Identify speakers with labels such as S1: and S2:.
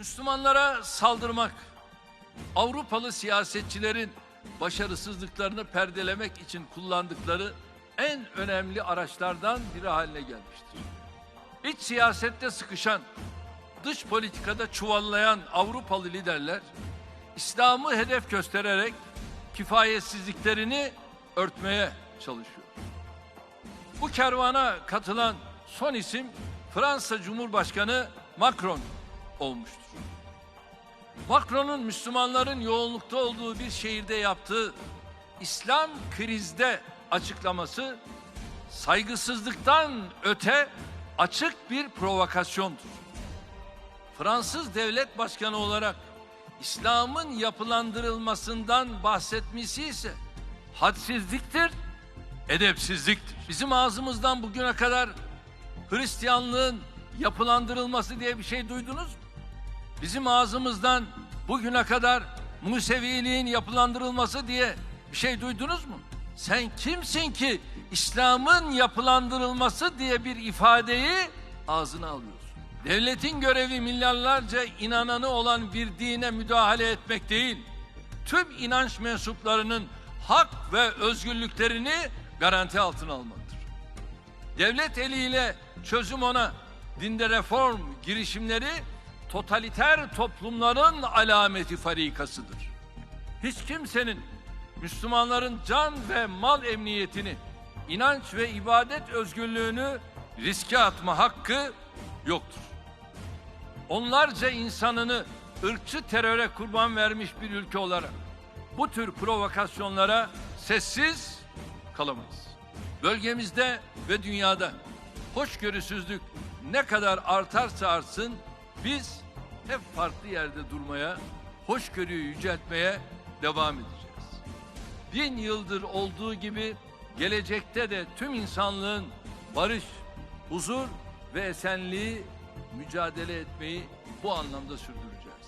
S1: Müslümanlara saldırmak, Avrupalı siyasetçilerin başarısızlıklarını perdelemek için kullandıkları en önemli araçlardan biri haline gelmiştir. İç siyasette sıkışan, dış politikada çuvallayan Avrupalı liderler İslam'ı hedef göstererek kifayetsizliklerini örtmeye çalışıyor. Bu kervana katılan son isim Fransa Cumhurbaşkanı Macron olmuştur. Macron'un Müslümanların yoğunlukta olduğu bir şehirde yaptığı İslam krizde açıklaması saygısızlıktan öte açık bir provokasyondur. Fransız devlet başkanı olarak İslam'ın yapılandırılmasından bahsetmesi ise hadsizliktir, edepsizliktir. Bizim ağzımızdan bugüne kadar Hristiyanlığın yapılandırılması diye bir şey duydunuz mu? Bizim ağzımızdan bugüne kadar Museviliğin yapılandırılması diye bir şey duydunuz mu? Sen kimsin ki İslam'ın yapılandırılması diye bir ifadeyi ağzına alıyorsun? Devletin görevi milyarlarca inananı olan bir dine müdahale etmek değil, tüm inanç mensuplarının hak ve özgürlüklerini garanti altına almaktır. Devlet eliyle çözüm ona dinde reform girişimleri totaliter toplumların alameti farikasıdır. Hiç kimsenin Müslümanların can ve mal emniyetini, inanç ve ibadet özgürlüğünü riske atma hakkı yoktur. Onlarca insanını ırkçı teröre kurban vermiş bir ülke olarak bu tür provokasyonlara sessiz kalamayız. Bölgemizde ve dünyada hoşgörüsüzlük ne kadar artarsa artsın biz hep farklı yerde durmaya, hoşgörüyü yüceltmeye devam edeceğiz. Bin yıldır olduğu gibi gelecekte de tüm insanlığın barış, huzur ve esenliği mücadele etmeyi bu anlamda sürdüreceğiz.